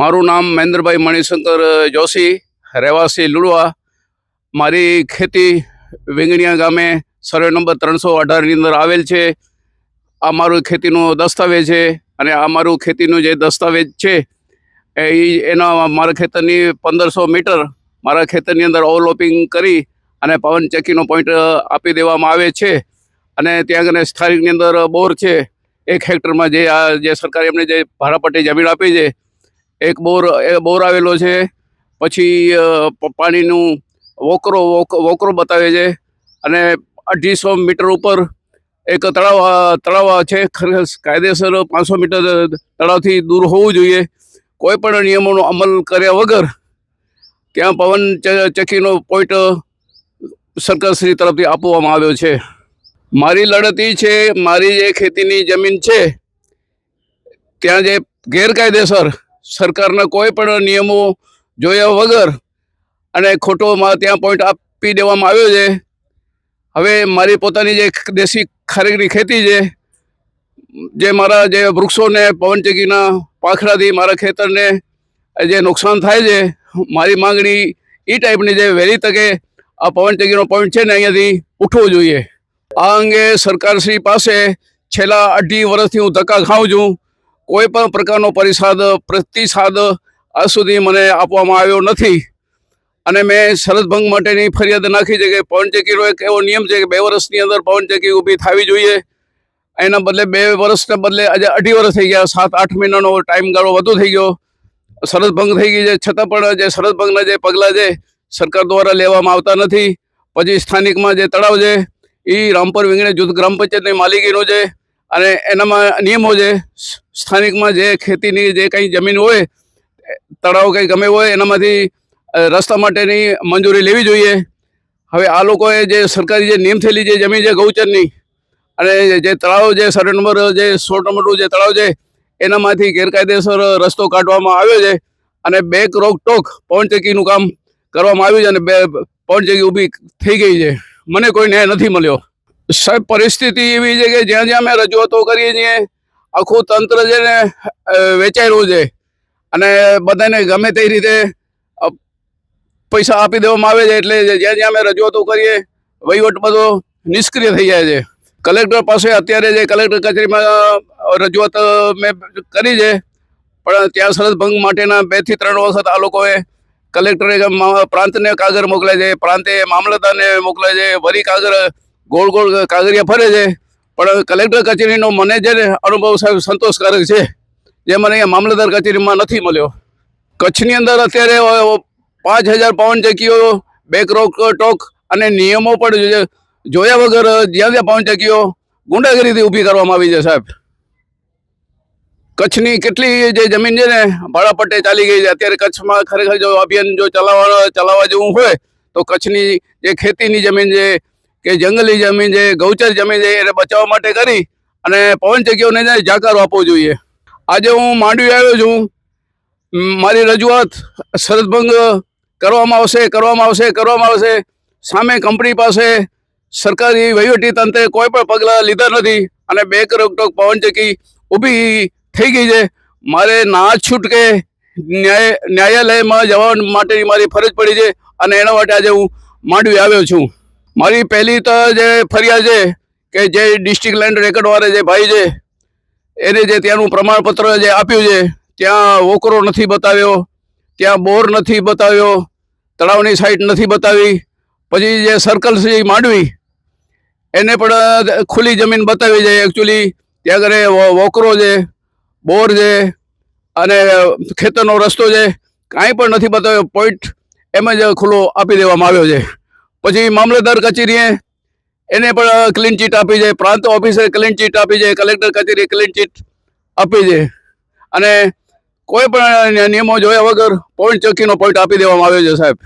મારું નામ મહેન્દ્રભાઈ મણિશંકર જોશી, રહેવાસી લુડવા. મારી ખેતી વેંગણિયા ગામે સર્વે નંબર ત્રણસો અઢારની અંદર આવેલ છે. આ મારું ખેતીનો દસ્તાવેજ છે અને આ મારું ખેતીનું જે દસ્તાવેજ છે એ એના મારા ખેતરની પંદરસો મીટર મારા ખેતરની અંદર ઓવરલોપિંગ કરી અને પવન ચક્કીનો પોઈન્ટ આપી દેવામાં આવે છે. અને ત્યાં આગળ સ્થાનિકની અંદર બોર છે. એક હેક્ટરમાં જે આ જે સરકારે એમને જે ભાડાપટ્ટી જમીન આપી છે એક બોર બોર આવેલો છે. પછી પાણીનું વોકરો, વોક- વોકરો બતાવે છે. અને અઢીસો મીટર ઉપર એક તળાવ તળાવ છે. કાયદેસર પાંચસો મીટર તળાવથી દૂર હોવું જોઈએ. કોઈ પણ નિયમોનો અમલ કર્યા વગર ત્યાં પવન ચ- ચક્કીનો પોઈન્ટ સરકારશ્રી તરફથી આપવામાં આવ્યો છે. મારી લડત એ છે, મારી જે ખેતીની જમીન છે, ત્યાં જે ગેરકાયદેસર સરકારના કોઈ પણ નિયમો જોયા વગર અને ખોટો ત્યાં પોઈન્ટ આપી દેવામાં આવ્યો છે. હવે મારી પોતાની જે દેશી ખારેકની ખેતી છે, જે મારા જે વૃક્ષોને પવનચક્કીના પાંખડાથી મારા ખેતરને જે નુકસાન થાય છે, મારી માંગણી એ ટાઈપની જે વહેલી તકે આ પવનચક્કીનો પોઈન્ટ છે ને અહીંયાથી ઉઠવો જોઈએ. આ અંગે સરકારશ્રી પાસે છેલ્લા અઢી વર્ષથી હું ધક્કા ખાઉં છું. કોઈ પણ પ્રકારનો પરિસાદ પ્રતિસાદ આજ સુધી મને આપવામાં આવ્યો નથી. અને મેં શરદભંગ માટેની ફરિયાદ નાખી છે કે પવનચક્કીનો એક એવો નિયમ છે કે બે વર્ષની અંદર પવનચક્કી ઊભી થવી જોઈએ. એના બદલે બે વર્ષને બદલે આજે અઢી વર્ષ થઈ ગયા, સાત આઠ મહિનાનો ટાઈમગાળો વધુ થઈ ગયો. શરદભંગ થઈ ગઈ છે. છતાં પણ જે શરદભંગના જે પગલાં છે, સરકાર દ્વારા લેવામાં આવતા નથી. પછી સ્થાનિકમાં જે તળાવ છે એ રામપર વિંગણે જૂથ ગ્રામ પંચાયતની માલિકીનો છે. અને એનામાં નિયમો છે સ્થાનિકમાં જે ખેતીની જે કંઈ જમીન હોય, તળાવ કંઈ ગમે હોય, એનામાંથી રસ્તા માટેની મંજૂરી લેવી જોઈએ. હવે આ લોકોએ જે સરકારી જે નિયમ થયેલી જે જમીન છે ગૌચરની, અને જે તળાવ જે સર્વે નંબર, જે સોળ નંબરનું જે તળાવ છે, એનામાંથી ગેરકાયદેસર રસ્તો કાઢવામાં આવ્યો છે. અને બેક રોક ટોક પવનચક્કીનું કામ કરવામાં આવ્યું છે અને બે પવનચક્કી ઊભી થઈ ગઈ છે. મને કોઈ ન્યાય નથી મળ્યો. સાહેબ, પરિસ્થિતિ એવી છે કે જ્યાં જ્યાં અમે રજૂઆતો કરીએ છીએ આખું તંત્ર છે ને વેચાયેલું છે. અને બધાને ગમે તે રીતે પૈસા આપી દેવામાં આવે છે એટલે જ્યાં જ્યાં અમે રજૂઆતો કરીએ, વહીવટ બધો નિષ્ક્રિય થઈ જાય છે. કલેક્ટર પાસે અત્યારે જે કલેક્ટર કચેરીમાં રજૂઆત મેં કરી છે, પણ ત્યાં સરહદ ભંગ માટેના બેથી ત્રણ વખત આ લોકોએ કલેક્ટરે પ્રાંતને કાગળ મોકલે છે, પ્રાંતે મામલતદારને મોકલે છે, વરી કાગળ, ગોળ ગોળ કાગરિયા ફરે છે. પણ કલેક્ટર કચેરીનો મને જે અનુભવ સાહેબ સંતોષકારક છે, જે મને અહીંયા મામલતદાર કચેરીમાં નથી મળ્યો. કચ્છની અંદર અત્યારે પાંચ હજાર પવનચક્કીઓ બેક રોક, ટોક અને નિયમો પણ જો- જોયા વગર જ્યાં જ્યાં ચકીઓ ગુંડાગીરીથી ઊભી કરવામાં આવી છે સાહેબ. કચ્છની કેટલી જે જમીન છે ને, ભાડાપટ્ટે ચાલી ગઈ છે. અત્યારે કચ્છમાં ખરેખર જો અભિયાન જો ચલાવવા ચલાવવા જેવું હોય, તો કચ્છની જે ખેતીની જમીન છે કે જંગલી જમીન છે, ગૌચર જમીન છે, એને બચાવવા માટે કરી અને પવન ચક્કીઓને જાકારો આપવો જોઈએ. આજે હું માંડવી આવ્યો છું. મારી રજૂઆત શરતભંગ કરવામાં આવશે કરવામાં આવશે કરવામાં આવશે. સામે કંપની પાસે સરકારી વહીવટી તંત્રે કોઈ પણ પગલાં લીધા નથી અને બે રોકટોક પવનચક્કી ઊભી થઈ ગઈ છે. મારે ના છૂટકે ન્યાય, ન્યાયાલયમાં જવા માટેની મારી ફરજ પડી છે અને એના માટે આજે હું માંડવી આવ્યો છું. મારી પહેલી તો જે ફરિયાદ છે કે જે ડિસ્ટ્રિક્ટ લેન્ડ રેકર્ડવાળા જે ભાઈ છે, એને જે ત્યાંનું પ્રમાણપત્ર જે આપ્યું છે, ત્યાં વોકરો નથી બતાવ્યો, ત્યાં બોર નથી બતાવ્યો, તળાવની સાઈડ નથી બતાવી. પછી જે સર્કલ છે માંડવી, એને પણ ખુલ્લી જમીન બતાવી છે એકચ્યુઅલી ત્યાં આગળ વોકરો છે, બોર છે, અને ખેતરનો રસ્તો છે, કાંઈ પણ નથી બતાવ્યો. પોઈન્ટ એમ જ ખુલ્લો આપી દેવામાં આવ્યો છે. પછી મામલતદાર કચેરીએ એને પણ ક્લીન ચીટ આપી છે. પ્રાંત ઓફિસરે ક્લીન ચીટ આપી છે. કલેક્ટર કચેરીએ ક્લીન ચીટ આપી છે. અને કોઈ પણ નિયમો જોયા વગર પોઈન્ટ ચોકીનો પોઈન્ટ આપી દેવામાં આવ્યો છે સાહેબ.